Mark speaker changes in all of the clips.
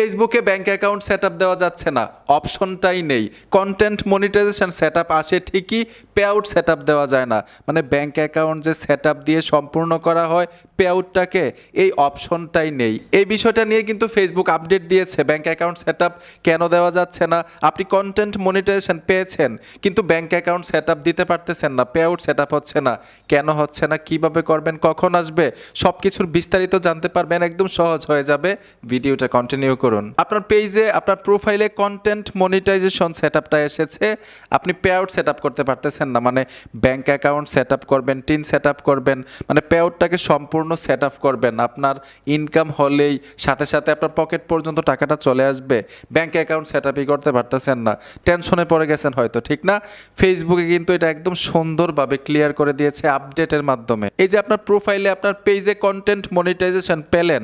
Speaker 1: ফেসবুকে bank account set দেওয়া যাচ্ছে না। অপশনটাই নেই। কন্টেন্ট মনিটাইজেশন সেট আসে ঠিকই পে আউট সেট দেওয়া যায় না। মানে ব্যাংক অ্যাকাউন্ট যে সেট দিয়ে সম্পূর্ণ করা হয় পে আউটটাকে এই অপশনটাই নেই। এই বিষয়টা নিয়ে কিন্তু ফেসবুক আপডেট দিয়েছে। ব্যাংক অ্যাকাউন্ট সেট কেন দেওয়া যাচ্ছে না? আপনি কন্টেন্ট মনিটাইজেশন পেয়েছেন, কিন্তু ব্যাংক অ্যাকাউন্ট সেট দিতে পারতেছেন না। পে আউট সেট হচ্ছে না। কেন হচ্ছে না? কীভাবে করবেন? কখন আসবে? সব কিছুর বিস্তারিত জানতে পারবেন। একদম সহজ হয়ে যাবে। ভিডিওটা কন্টিনিউ করুন। আপনার পেজে, আপনার প্রোফাইলে কন্টেন্ট মনিটাইজেশন সেট আপটা এসেছে। আপনি পে আউট সেট আপ করতে পারতেছেন না। মানে ব্যাংক অ্যাকাউন্ট সেট আপ করবেন টিন সেট আপ করবেন মানে পে আউটটাকে সম্পূর্ণ সেট আপ করবেন। আপনার ইনকাম হলেই সাথে সাথে আপনার পকেট পর্যন্ত টাকাটা চলে আসবে। ব্যাংক অ্যাকাউন্ট সেট আপই করতে পারতেছেন না। টেনশনে পড়ে গেছেন হয়তো, ঠিক না? ফেসবুকে কিন্তু এটা একদম সুন্দরভাবে ক্লিয়ার করে দিয়েছে আপডেটের মাধ্যমে। এই যে আপনার প্রোফাইলে আপনার পেজে কন্টেন্ট মনিটাইজেশন পেলেন,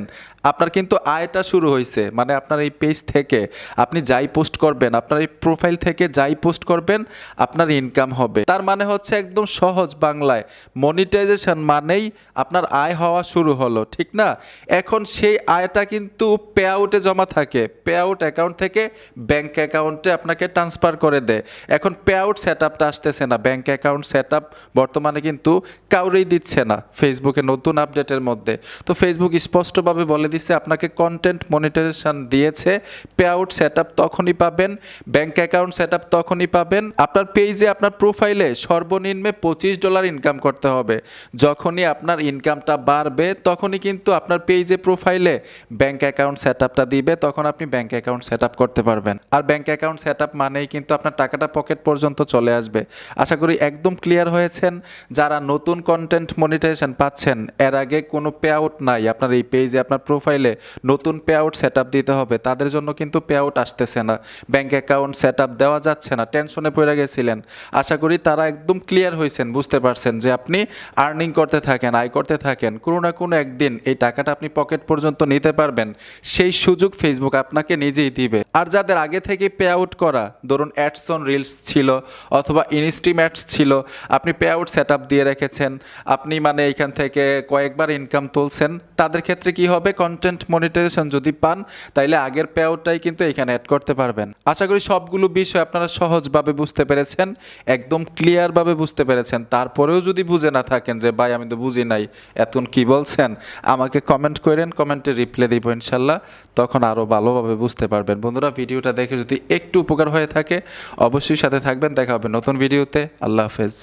Speaker 1: আপনার কিন্তু আয়টা শুরু হয়েছে মানে আপনার এই পেজ থেকে আপনি যাই পোস্ট করবেন, আপনার এই প্রোফাইল থেকে যাই পোস্ট করবেন, আপনার ইনকাম হবে। তার মানে হচ্ছে একদম সহজ বাংলায়। মনিটাইজেশন মানেই আপনার আয় হওয়া শুরু হলো, ঠিক না? এখন সেই আয়টা কিন্তু পে আউটে জমা থাকে। পে আউট অ্যাকাউন্ট থেকে ব্যাংক অ্যাকাউন্টে আপনাকে ট্রান্সফার করে দেয়। এখন পে আউট সেট আপটা আসতেছে না। ব্যাংক অ্যাকাউন্ট সেট আপ বর্তমানে কিন্তু কাউরেই দিচ্ছে না ফেসবুকে নতুন আপডেটের মধ্যে। তো ফেসবুক স্পষ্টভাবে বলে দিচ্ছে আপনাকে কন্টেন্ট মনিটাইজেশন দিয়েছে পে আউট সেট তখনই পাবেন ব্যাংক অ্যাকাউন্ট সেট তখনই পাবেন। আপনার পেজে আপনার প্রোফাইলে সর্বনিম্নে পঁচিশ ডলার ইনকাম করতে হবে। যখনই আপনার ইনকামটা বাড়বে, তখনই কিন্তু আপনার পেজে প্রোফাইলে ব্যাংক অ্যাকাউন্ট সেট দিবে, তখন আপনি ব্যাংক অ্যাকাউন্ট সেট করতে পারবেন। আর ব্যাংক অ্যাকাউন্ট সেট মানেই কিন্তু আপনার টাকাটা পকেট পর্যন্ত চলে আসবে। আশা করি একদম ক্লিয়ার হয়েছেন। যারা নতুন কন্টেন্ট মনিটাইজেশন পাচ্ছেন, এর আগে কোনো পে আউট নাই। আপনার এই পেজে আপনার প্রোফাইলে নতুন পে আউট সেট আপ দিতে হবে। তাদের জন্য কিন্তু পে আউট আসতেছে না। ব্যাংক অ্যাকাউন্ট সেট আপ দেওয়া যাচ্ছে না। টেনশনে পড়ে গেছিলেন। আশা করি তারা একদম ক্লিয়ার হয়েছেন, বুঝতে পারছেন যে আপনি আর্নিং করতে থাকেন, আয় করতে থাকেন। কোনো না কোনো একদিন এই টাকাটা আপনি পকেট পর্যন্ত নিতে পারবেন। সেই সুযোগ ফেসবুক আপনাকে নিজেই দিবে। আর যাদের আগে থেকে পে আউট করা, ধরুন অ্যাডসন রিলস ছিল অথবা ইনস্ট্রিম অ্যাডস ছিল, আপনি পে আউট সেট দিয়ে রেখেছেন। আপনি মানে এখান থেকে কয়েকবার ইনকাম তুলছেন। তাদের ক্ষেত্রে কি হবে? কন্টেন্ট মনিটাইজেশন যদি পান তাইলে আগের পে কিন্তু এখানে অ্যাড করতে পারবেন। আশা করি সবগুলো বিষয় আপনারা সহজভাবে বুঝতে পেরেছেন, একদম ক্লিয়ারভাবে বুঝতে পেরেছেন। তারপরেও যদি বুঝে না থাকেন যে, ভাই, আমি তো বুঝি নাই এতক্ষণ কি বলছেন? আমাকে কমেন্ট করেন কমেন্টে রিপ্লাই দিব ইনশাল্লাহ, তখন আরও ভালোভাবে বুঝতে পারবেন। বন্ধুরা, ভিডিওটা দেখে যদি একটু উপকার হয়ে থাকে, অবশ্যই সাথে থাকবেন। দেখা হবে নতুন ভিডিওতে। আল্লাহ হাফেজ।